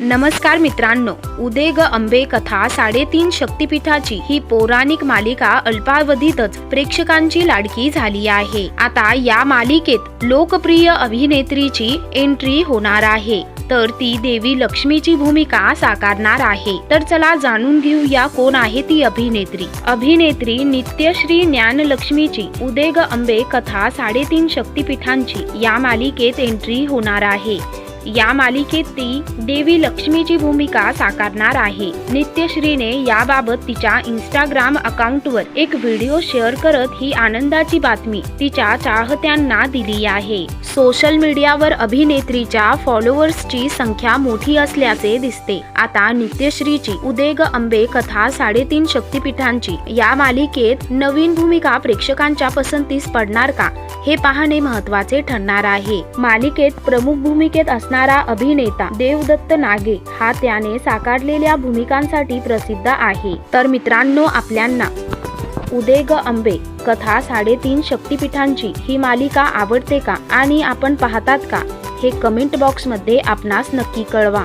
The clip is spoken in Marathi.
नमस्कार मित्रांनो उदेग अंबे कथा साडेतीन शक्तिपीठाची ही पौराणिक मालिका अल्पावधीतच प्रेक्षकांची लाडकी झाली आहे. आता या मालिकेत लोकप्रिय अभिनेत्रीची एंट्री होणार आहे. तर ती देवी लक्ष्मीची भूमिका साकारणार आहे. तर चला जाणून घेऊया कोण आहे ती अभिनेत्री. अभिनेत्री नित्यश्री ज्ञानलक्ष्मीची उदेग अंबे कथा साडेतीन शक्तिपीठांची या मालिकेत एंट्री होणार आहे. या मालिकेत ती देवी लक्ष्मीची भूमिका साकारणार आहे. नित्यश्रीने याबाबत तिच्या इंस्टाग्राम अकाउंटवर एक व्हिडिओ शेअर करत ही आनंदाची बातमी तिच्या चाहत्यांना दिली आहे. सोशल मीडियावर अभिनेत्रीच्या फॉलोअर्सची संख्या मोठी असल्याचे दिसते. आता नित्यश्रीची उदेग अंबे कथा साडेतीन शक्तिपीठांची या मालिकेत नवीन भूमिका प्रेक्षकांच्या पसंतीस पडणार का? हे पाहणे महत्त्वाचे ठरणार आहे. मालिकेत प्रमुख भूमिकेत असणार अभिनेता देवदत्त नागे हा त्याने साकारलेल्या भूमिकांसाठी प्रसिद्ध आहे. तर मित्रांनो आपल्यांना उदेग ग अंबे कथा साडेतीन शक्तिपीठांची ही मालिका आवडते का आणि आपण पाहतात का हे कमेंट बॉक्समध्ये आपणास नक्की कळवा.